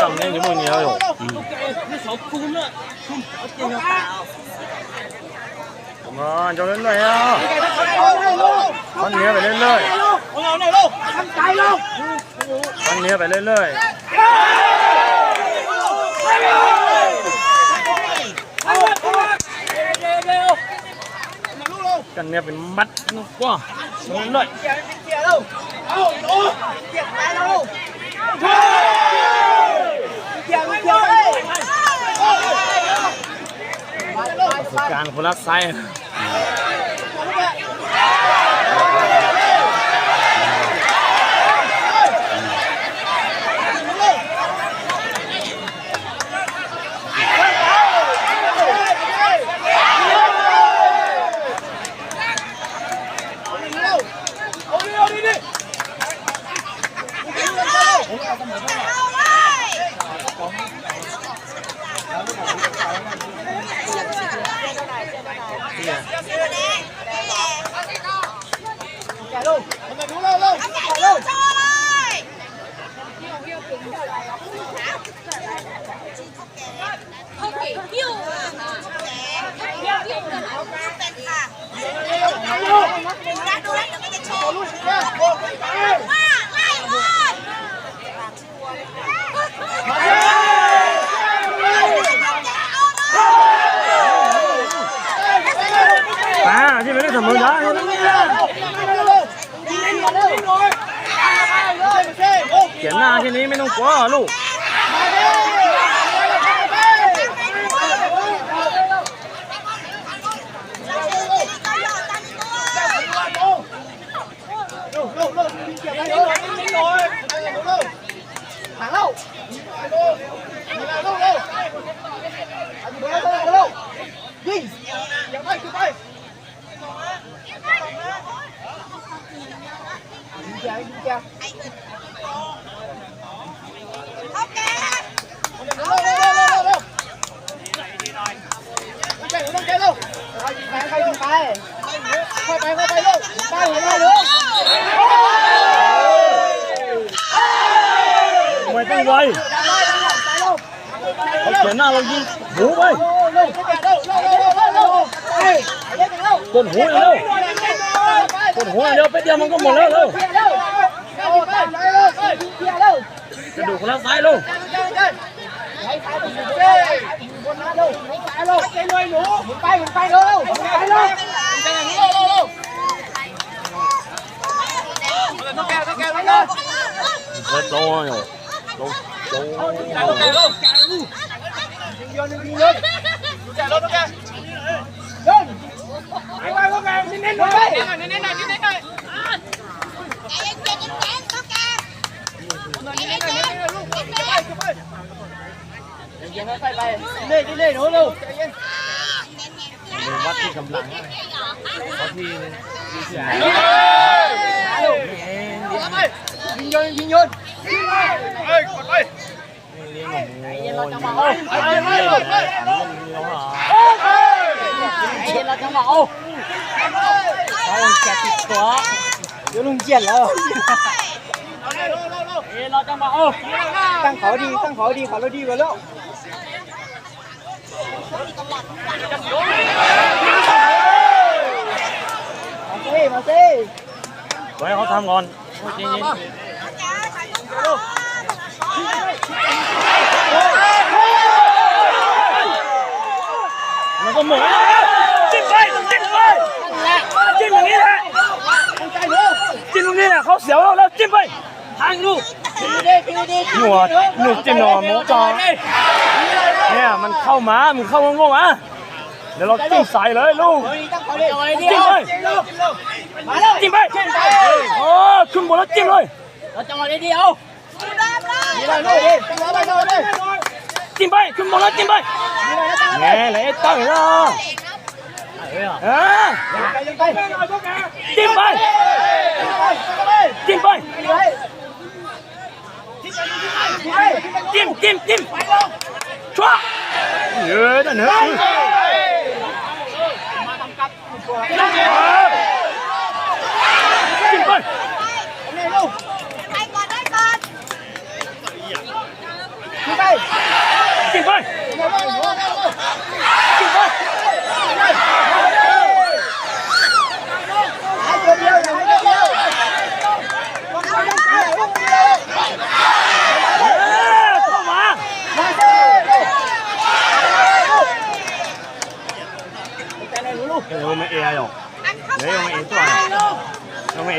cầm lên cái mồi nhiều rồi. 작년 이모니에요. Mà cho lên này á Con mía phải lên lời Con mía phải lên lên, Cần mía phải mắt nó quá Lên lời Kìa đâu Kìa đâu Kìa đâu การณ์คนละไซลูกทำไมลูกลูกลูก à chứ mấy cái thầm mưa đó ทีนี้ไม่ต้องกลัวลูก đi quay đi, chuyển nào làm đi, Vũ bay Con đi này đâu? Con hú này đâu? Bên đêm không có một lâu đâu. Cái đủ của nó phải luôn Let's go on. Đâu. Đâu. Đâu. Đâu. Đi đi đi nữa luôn. Bắt đi cầm lặng. Bắt đi. Đi đi. Đi đi. แล้วเร็วกระดูกคนละซ้ายลงไปไปเร็วไปเร็วต้องแก้ต้องแก้ต้องแก้เปิดโตอยู่โตโตต้องยิงยนยิงยนต้องแก้ต้องแก้ยนไปไอ้เน้นๆหน่อยเน้นๆหน่อยเน้นๆหน่อยยังไปไปเล่ยเล่ยหนูลูกใจเย็นวัดที่กำลังวัดที่ที่ใหญ่ยิงยนยิงยนยิงไปเฮ้ยกดไปเลี้ยงหมูเย็นเราจะมาเอาไปไปไปไปเราหาเย็นเราจะมาเอาเอาแกติดตัวเดี๋ยวลุงเจียนแล้วเย็นเราจะมาเอาตั้งเขาดีตั้งเขาดีขาเราดีกว่าแล้วมาสิมาสิไว้เขาทำก่อน จริงจริงมันก็หมดจิ้มไปจิ้มไปจิ้มอย่างนี้แหละตั้งใจลูกจิ้มตรงนี้แหละเขาเสียวเราแล้วจิ้มไปทางลูกกินดีกินดีหนวดหนวดจิ้มหนอหมูจอเนี่ยมันเข้ามามันเข้างงๆอะเดี๋ยวเราจิ้มใส่เลยลูกตั้งเขาดีจิ้มไปมาแล้วจิ้มไปโอ้ขึ้นบนแล้วจิ้มเลยเราจังหวะดีๆเอาดีเลยลูกดีจังหวะไปจังหวะไปจิ้มไปขึ้นบนแล้วจิ้มไปดีเลยจังหวะไงเลยตั้งเหรอเออไปยังไปจิ้มไปจิ้มไปจิ้มจิ้มจิ้มชัวเยอะนะเนอะ 周。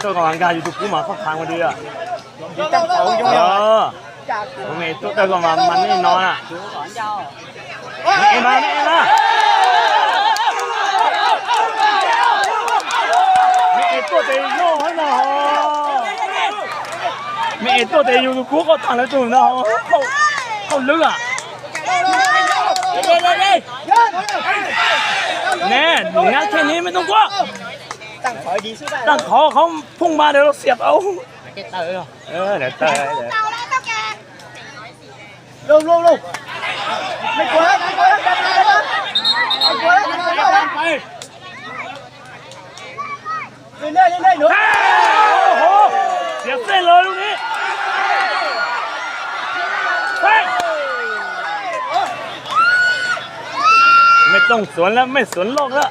tôi còn hàng gà YouTube của mà phát hàng qua đi à ờ một ngày tôi tôi còn mà mình thì non à mẹ em à mẹ em à mẹ tôi thì nó vẫn nào, mẹ tôi thì YouTube của có thằng nó chùm nó không không lướt à? Đi đi đi nè nhát thế này mới thông qua ตั้งถอยดีสู้ได้ตั้งเขาเขาพุ่งมาเดี๋ยวเราเสียบเอาเก็ตเตอร์เออเดี๋ยวเตะเดี๋ยวลงลงลงไม่กลัวแล้วไม่กลัวแล้วไม่กลัวแล้วไม่กลัวแล้วไม่กลัวแล้วไปเรื่อยๆเรื่อยๆหนูโอ้โหเสียบเส้นเลยลูกนี้ไปไม่ต้องสวนแล้วไม่สวนโลกแล้ว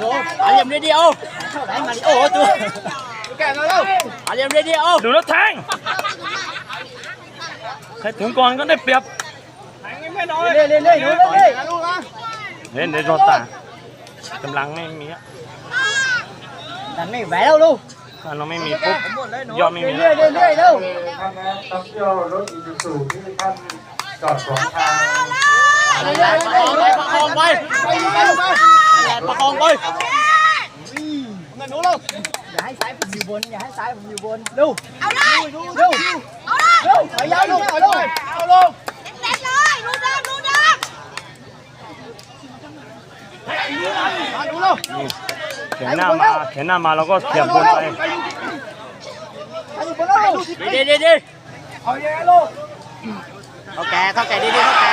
ขี่ยมาแล้วมันเขี่ยมาแล้วเราก็เอาไปเทหน่อยๆหาเหลี่ยมดีๆหาเหลี่ยมดีๆคู่เองมันต้องชนยาวดูแล้วดูแล้วทำดีๆโอ้หาเหลี่ยมดีๆเอาเท่าไหร่มาดิโอ้ตัวแก่แล้วหาเหลี่ยมดีๆเอาๆดูแล้วแทงใครถึงก่อนก็ได้เปรียบเรื่อยๆเรื่อยๆหนูเรื่อยๆลูกนะเห็นเดี๋ยวโดนตากำลังไม่มีอะดันไม่ไหวแล้วลูกถ้าเราไม่มีปุ๊บยอดไม่มีเรื่อยๆเรื่อยๆเร็วท่านนั้นต้องเที่ยวรถอีซูซูที่ท่านจอดขวางทางเรื่อยๆเรื่อยๆประคองไปไปไปไป ประคองไปเงินหนูลูกอย่าให้สายผมอยู่บน อย่าให้สายผมอยู่บนดูเอาเลยดูดูเอาเลยดูไปยาวลูกเอาลูกเอาลูกเต็มเลยดูเดิมดูเดิมมาดูลูกเขียนหน้ามาเขียนหน้ามาเราก็เสียบบนไปไปอยู่บนลูกดีดีดีเอาเยอะลูกเขาแก่เขาแก่ดีดีเขาแก่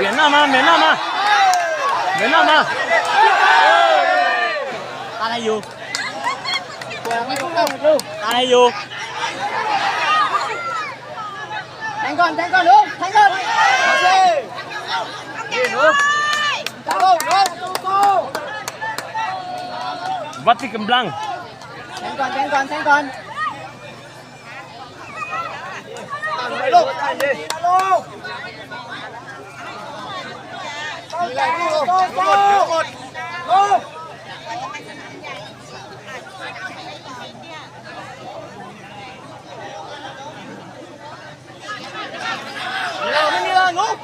miễn nào mà miễn nào mà. Miễn nào mà. Ta này vô ta này vô đánh con đánh con luôn. Đánh con. Vatican Blanc. Đánh con, đánh con, đánh con. Đánh luôn, đi. Luôn. Đánh lại đi luôn. Đánh luôn. Đánh luôn.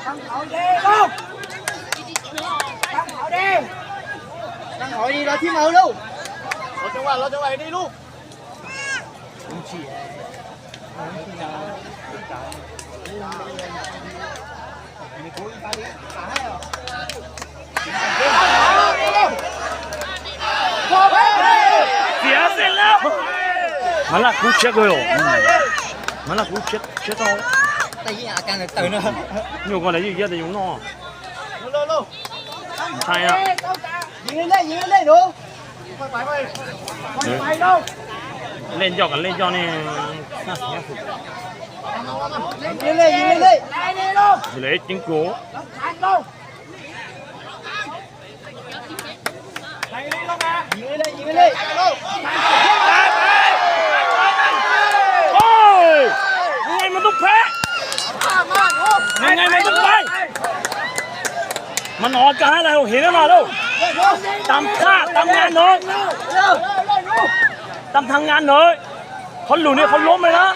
Tăng hậu đi luôn Tăng hậu đi Tăng hậu đi rồi thêm hậu luôn เป็นค่อยไป เอา ไปหนูลูก ไปหนู มีอะไรลูกมีอะไรหรออยู่ไว้อยู่ไว้มาเซ่ด้วยไป เบียนหน้ามาเบียนหน้ามาเบียนหน้ามา ตานให้อยู่ ตัวไม่ต้องเล่าลูก ตานให้อยู่ แทงก่อนแทงก่อนลูกแทงก่อนมาเซ่นี่หนูแทงลูกลูกตู้ตู้ วัดที่กำลัง แทงก่อนแทงก่อนแทงก่อนไปลูกไปดิลูกมีอะไรลูกลูกลูกหมดลูก เราไม่มีเลยลูกตั้งเขาดีลูกตั้งเขาดีตั้งเขาดีเราที่เมาลูกเราจังหวะเราจังหวะดีลูกพอไป เสียเสร็จแล้วมาละกูเช็คเลยเหรอมาละกูเช็คเช็คเอา ตีอาการตื่นนะ อยู่ก่อนเลยอยู่เยอะแต่อยู่นอก ลูกลูก ใช่อ่ะ ยิงเรื่อยยิงเรื่อยดู เล่นยอกกับเล่นยอกนี่น่าเสียสุยิงเรื่อยยิงเรื่อยลูกเลือจิงกูยิงเรื่อยยิงเลยลูกโอ้ยยังไงมันต้องแพ้ยังไงมันต้องไปมันออกอาการอะไรเราเห็นแล้วมาลูก ตามท่าตามงานหน่อยตามทางงานหน่อยเขาหลุดเนี่ยเขาล้มเลยนะ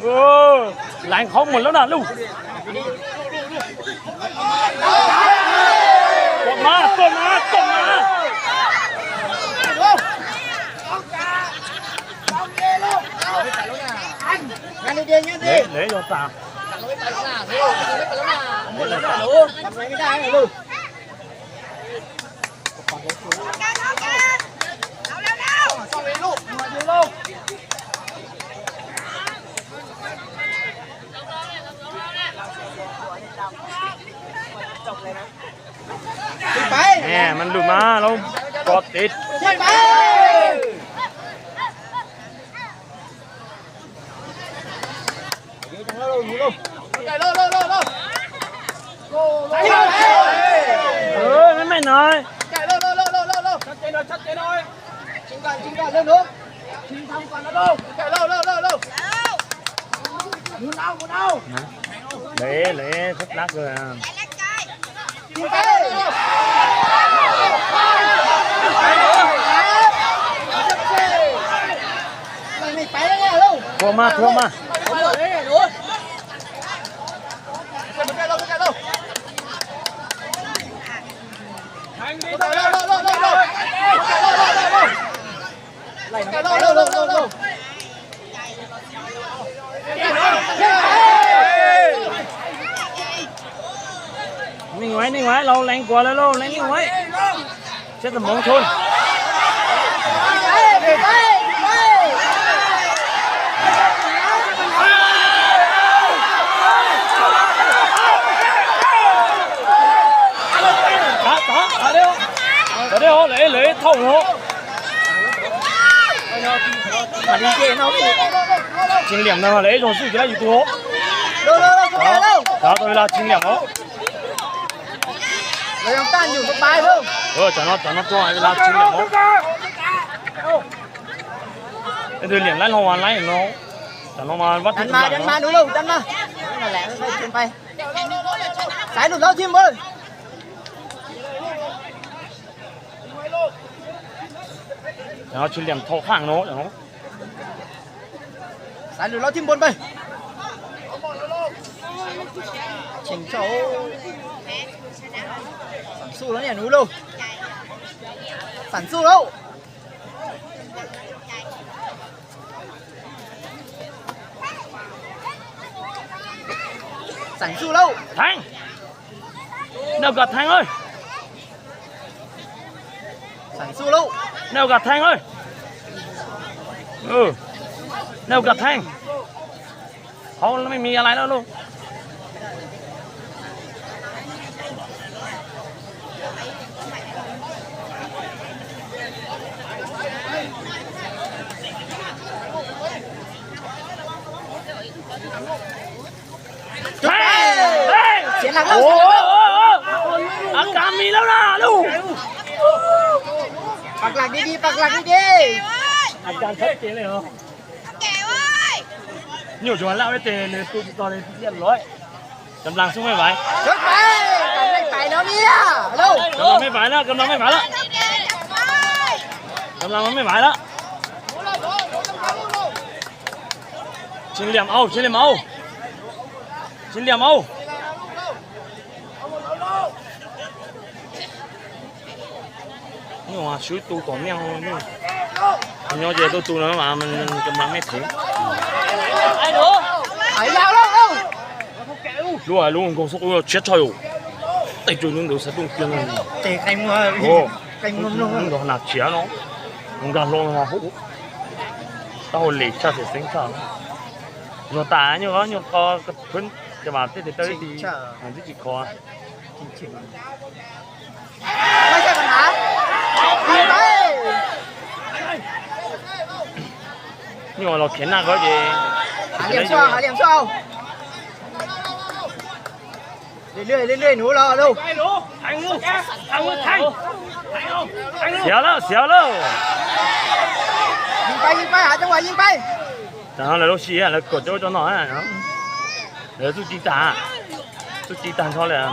เออแรงเขาหมดแล้วนะลูกกดมากดมากดมางานดีๆงานดีเละเละโดนตาทำอะไรไม่ได้เลยลูกกันเอากันเอาเร็วเร็วต้องเลยลูกมาดูลูกไป แหมมันหลุดมาเรากดติดไปเดี๋ยวจังแล้วลูกลูกไปลูกลูกลูกลูกไปเออไม่ไม่น้อย là chắc thế thôi. Chúng ta chúng ta lên nước. Chín xong còn nó đâu? Kệ lâu lâu lâu lâu. Muốn đâu muốn đâu lễ lễ sắp lắc rồi à. Hãy subscribe cho kênh Ghiền Mì Gõ Để không? Bỏ lỡ những video hấp dẫn นะลูกไก่เร็วเร็วเร็วเร็วหมุนเอาหมุนเอา เละเละทุกลักเลยอ่ะ ไอ้เล็กใจ ชิงไปไม่ไม่ไปแล้วเนี่ยลูก ทัวมาทัวมา ไปเลยหนูไปเหมือนกันเราเหมือนกันเราแทงดีเร็วเร็วเร็วเร็วเร็วเร็วไล่เร็วเร็วเร็วเร็วเร็ว นิ่งไว้นิ่งไว้เราแรงกว่าแล้วเราแรงนิ่งไว้เช็ดสมองชน ở đây họ lấy lấy thầu họ. Mà đi chơi nó chính điểm nào lấy rồi sự cái này của đâu đâu đâu không đâu. Đó tôi là chính điểm đó lấy ông tan nhiều cái bài không? Rồi cho nó cho nó cho ai là chính điểm đó tôi lấy lấy hoàn lấy nó. Lấy nó mà bắt đánh ma đánh ma đúng không? Đánh ma. Là lẹ phải chuyền bay sải lụt đâu chim ơi. ไอ้ลาชิ้นเดียวไอ้เดือนเหรียญไล่รางวัลไล่เนาะ จันทร์มาวัดดัที่นมาต่างดันมาเนาะดูเร็วดันมานั่นแหละค่อยๆขึ้นไปสายหลุดแล้วทิมเลยจันทร์ชิ้ นเหลี่ยมเท่าข้างเนาะจันทร์สายหลุดแล้วทิมบนไปเฉิงโฉสั่นสู้แล้วเนี่ยหนูเร็วสั่นสู้แล้วสั่นสู้แล้วแทงแนวกัดแทงเลยสั่นสู้แล้วแนวกัดแทงเลยเออแนวกัดแทงเขาไม่มีอะไรแล้วลูกจุดเฮ้ไปยเฮ้ยเสียหลักแล้วโอ้เสียหลักโหแล้วอาการมีแล้วนะลูกปักหลักดีๆปักหลักดีเว้ยอาการชัดเจนเลยเหรอแก่เว้ย nhiều chỗ lao đấy tiền này tôi to lên nhận lỗi cầm lăng xuống mấy phải ๆจุดไปกำลังไปแล้วเนี่ยเร็ว cầm lăng mấy phải đó cầm lăng mấy nhưng mà suối tu còn nhau thôi nhưng nhau về tôi tu nó mà mình cầm lắm mấy thứ ai nữa? Ai lao đâu đâu lúc này luôn còn sốt rồi chết thôi Tại chui luôn đều sẽ tung kia này tệ canh ờ, mà canh luôn luôn đó là chia nó. Không đặt luôn mà hút tao lì cha thì sinh sản nhiều tá nhiều có nhiều co phun cho bà tết thì tới thì chỉ chỉnh nhưng mà khiến là có gì? Hạ điểm sau hạ điểm sau lên lưới lên lưới nổ lo đâu thằng luôn. Thằng luôn thằng xéo lâu xéo lâu nhìn bay nhìn bay hạ trong ngoài nhìn bay. Đó là lúc xí là cột chỗ cho nó à đó là tôi chỉ tả tôi chỉ tả thôi là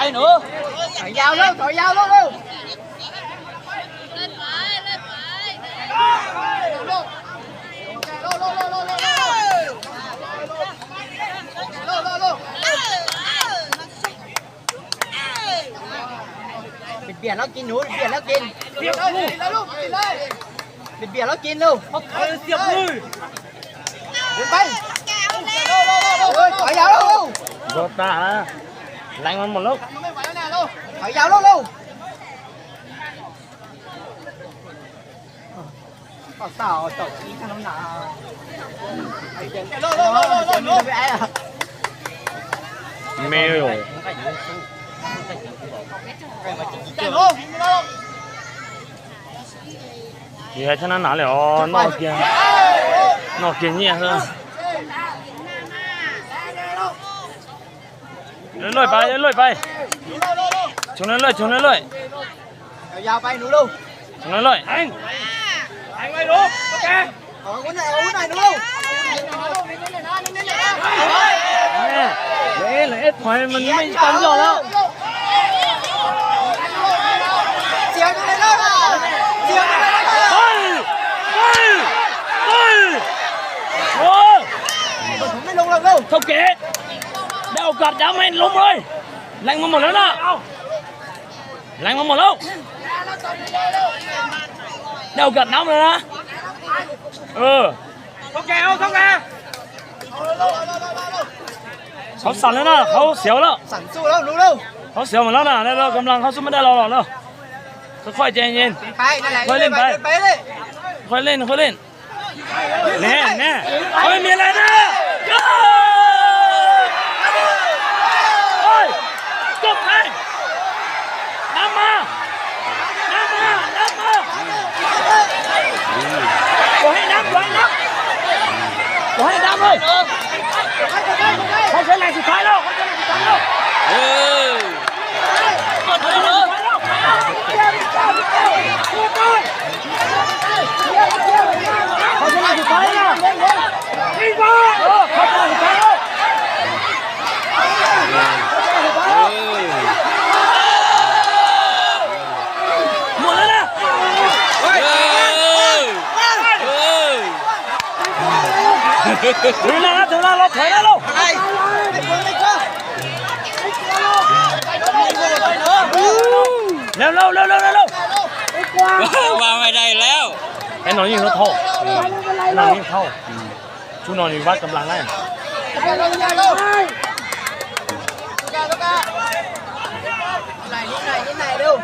tay nữa. Thổi dao luôn thổi dao luôn luôn. Lên phải lên phải luôn luôn luôn luôn luôn luôn bịt bìa nó kín núi bìa nó kín bịt bìa nó kín luôn không thôi tiệm lui đến bay rồi ta đánh con một lúc. Phải giáo luôn luôn sao tổ chí thằng năm nào lô lô lô lô lô lô mê cho nó nói là nó kiện nó kiện nhẹ hơn. เรื่อยๆไปเรื่อยๆไปชนเรื่อยๆชนเรื่อยๆยาวไปหนูลูกชนเรื่อยๆแทงแทงเลยลูกโอเคเอาวุ้นหน่อยเอาวุ้นหน่อยหนูลูเละเละถอยมันไม่ตันหรอกแล้วเสียวดูเลยลูก ด้โอกาสยังไม่ล้มเลยแรงมันหมดแล้วนะแรงมันหมดแล้วได้โอกาสน้ำเลยนะเออเท่าแกเอาเท่าแกเขาสั่นแล้วนะเขาเสียวแล้วสั่นสู้แล้วหนูลูกเขาเสียวหมดแล้วนะแล้วเรากำลังเขาสู้ไม่ได้เราหรอกเนาะค่อยๆใจเย็นไปนั่นแหละไปเล่นไปไปเลยค่อยเล่นค่อยเล่นแน่แน่เขาไม่มีอะไรนะ ถือหน้าถือหน้าเราถอยหน้าเราไปเร็วเร็วเร็วเร็วเร็ววางไม่ได้แล้วไอ้นอนยิงเขาโทษนอนยิงเข้าชูนอนอยู่วัดกำลังได้ไหนนี่ไหนนี่ไหนเร็ว